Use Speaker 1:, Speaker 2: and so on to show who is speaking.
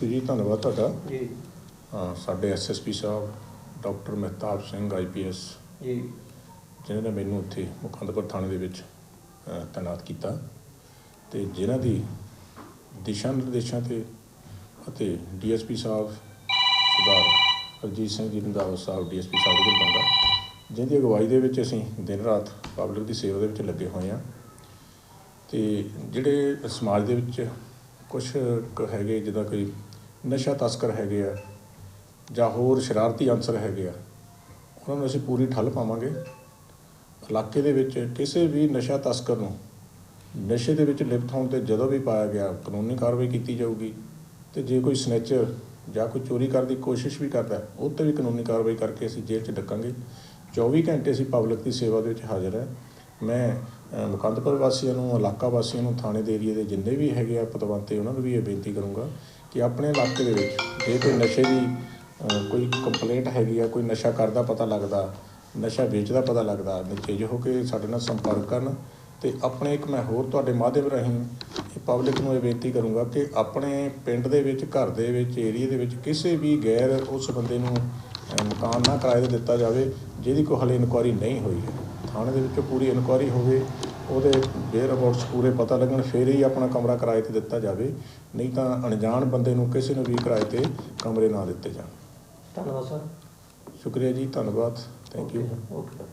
Speaker 1: ਜੀ ਧੰਨਵਾਦ ਤੁਹਾਡਾ।
Speaker 2: ਜੀ।
Speaker 1: ਸਾਡੇ SSP Sahib doctor Mehtab Singh IPS
Speaker 2: ji.
Speaker 1: ਜਿਨ੍ਹਾਂ ਨੇ ਮੈਨੂੰ ਉੱਥੇ ਮੁਕੰਦਪੁਰ ਥਾਣੇ ਦੇ ਵਿੱਚ ਤਾਇਨਾਤ ਕੀਤਾ ਤੇ ਜਿਨ੍ਹਾਂ ਦੀ ਦਿਸ਼ਾ ਨਿਰਦੇਸ਼ਾਂ ਤੇ ਅਤੇ ਡੀਐਸਪੀ ਸਾਹਿਬ ਸਰਦਾਰ ਹਰਜੀਤ ਸਿੰਘ ਜੀ ਰੰਧਾਵਾ ਸਾਹਿਬ ਡੀਐਸਪੀ ਸਾਹਿਬ ਦੇ ਬੰਦਾ ਜਿਹਦੀ ਅਗਵਾਈ ਦੇ ਵਿੱਚ ਅਸੀਂ ਦਿਨ ਰਾਤ ਪਬਲਿਕ ਦੀ ਸੇਵਾ ਦੇ ਵਿੱਚ ਲੱਗੇ ਹੋਏ ਹਾਂ। ਤੇ ਜਿਹੜੇ ਸਮਾਜ ਦੇ ਵਿੱਚ ਕੁਝ ਹੈਗੇ ਜਿੱਦਾਂ ਕੋਈ ਨਸ਼ਾ ਤਸਕਰ ਹੈਗੇ ਆ ਜਾਂ ਹੋਰ ਸ਼ਰਾਰਤੀ ਅੰਸਰ ਹੈਗੇ ਆ, ਉਹਨਾਂ ਨੂੰ ਅਸੀਂ ਪੂਰੀ ਠੱਲ ਪਾਵਾਂਗੇ। ਇਲਾਕੇ ਦੇ ਵਿੱਚ ਕਿਸੇ ਵੀ ਨਸ਼ਾ ਤਸਕਰ ਨੂੰ ਨਸ਼ੇ ਦੇ ਵਿੱਚ ਲਿਪਤ ਹੋਣ ਤੇ ਜਦੋਂ ਵੀ ਪਾਇਆ ਗਿਆ, ਕਾਨੂੰਨੀ ਕਾਰਵਾਈ ਕੀਤੀ ਜਾਊਗੀ ਤੇ ਜੇ ਕੋਈ ਸਨੈਚਰ ਜਾਂ ਕੋਈ ਚੋਰੀ ਕਰਨ ਦੀ ਕੋਸ਼ਿਸ਼ ਵੀ ਕਰਦਾ ਉਹ ਤੇ ਵੀ ਕਾਨੂੰਨੀ ਕਾਰਵਾਈ ਕਰਕੇ ਅਸੀਂ ਜੇਲ੍ਹ 'ਚ ਡੱਕਾਂਗੇ। 24 ਘੰਟੇ ਅਸੀਂ ਪਬਲਿਕ ਦੀ ਸੇਵਾ ਦੇ ਵਿੱਚ ਹਾਜ਼ਰ ਹੈ। ਮੈਂ ਮੁਕੰਦਪੁਰ ਵਾਸੀਆਂ ਨੂੰ ਇਲਾਕਾ ਵਾਸੀਆਂ ਨੂੰ, ਥਾਣੇ ਦੇ ਏਰੀਏ ਦੇ ਜਿੰਨੇ ਵੀ ਹੈਗੇ ਆ ਪਤਵੰਤੇ, ਉਹਨਾਂ ਨੂੰ ਵੀ ਇਹ ਬੇਨਤੀ ਕਰੂੰਗਾ ਕਿ ਆਪਣੇ ਇਲਾਕੇ ਦੇ ਵਿੱਚ ਜੇ ਕੋਈ ਨਸ਼ੇ ਦੀ ਕੋਈ ਕੰਪਲੇਂਟ ਹੈਗੀ ਆ, ਕੋਈ ਨਸ਼ਾ ਕਰਦਾ ਪਤਾ ਲੱਗਦਾ, ਨਸ਼ਾ ਵੇਚਦਾ ਪਤਾ ਲੱਗਦਾ ਨਿਤੇਜ ਹੋ ਕੇ ਸਾਡੇ ਨਾਲ ਸੰਪਰਕ ਕਰਨ ਤੇ ਆਪਣੇ ਇੱਕ ਮੈਂ ਹੋਰ ਤੁਹਾਡੇ ਮਾਧਿਅਮ ਰਾਹੀਂ ਪਬਲਿਕ ਨੂੰ ਇਹ ਬੇਨਤੀ ਕਰੂੰਗਾ ਕਿ ਆਪਣੇ ਪਿੰਡ ਦੇ ਵਿੱਚ, ਘਰ ਦੇ ਵਿੱਚ, ਏਰੀਏ ਦੇ ਵਿੱਚ ਕਿਸੇ ਵੀ ਗੈਰ ਉਸ ਬੰਦੇ ਨੂੰ ਮਕਾਨ ਨਾ ਕਿਰਾਏ ਤੇ ਦਿੱਤਾ ਜਾਵੇ, ਜਿਹਦੀ ਕੋਈ ਹਲੇ ਇਨਕੁਆਰੀ ਨਹੀਂ ਹੋਈ ਹੈ। ਥਾਣੇ ਦੇ ਵਿੱਚ ਪੂਰੀ ਇਨਕੁਆਰੀ ਹੋਵੇ ਉਹਦੇ ਵੇਅਰ ਅਬਾਊਟਸ ਪੂਰੇ ਪਤਾ ਲੱਗਣ ਫਿਰ ਹੀ ਆਪਣਾ ਕਮਰਾ ਕਿਰਾਏ ਤੇ ਦਿੱਤਾ ਜਾਵੇ ਨਹੀਂ ਤਾਂ ਅਣਜਾਣ ਬੰਦੇ ਨੂੰ ਕਿਸੇ ਨੂੰ ਵੀ ਕਿਰਾਏ ਤੇ ਕਮਰੇ ਨਾ ਦਿੱਤੇ ਜਾਣ।
Speaker 2: ਧੰਨਵਾਦ ਸਰ।
Speaker 1: ਸ਼ੁਕਰੀਆ ਜੀ ਧੰਨਵਾਦ। Thank you
Speaker 2: okay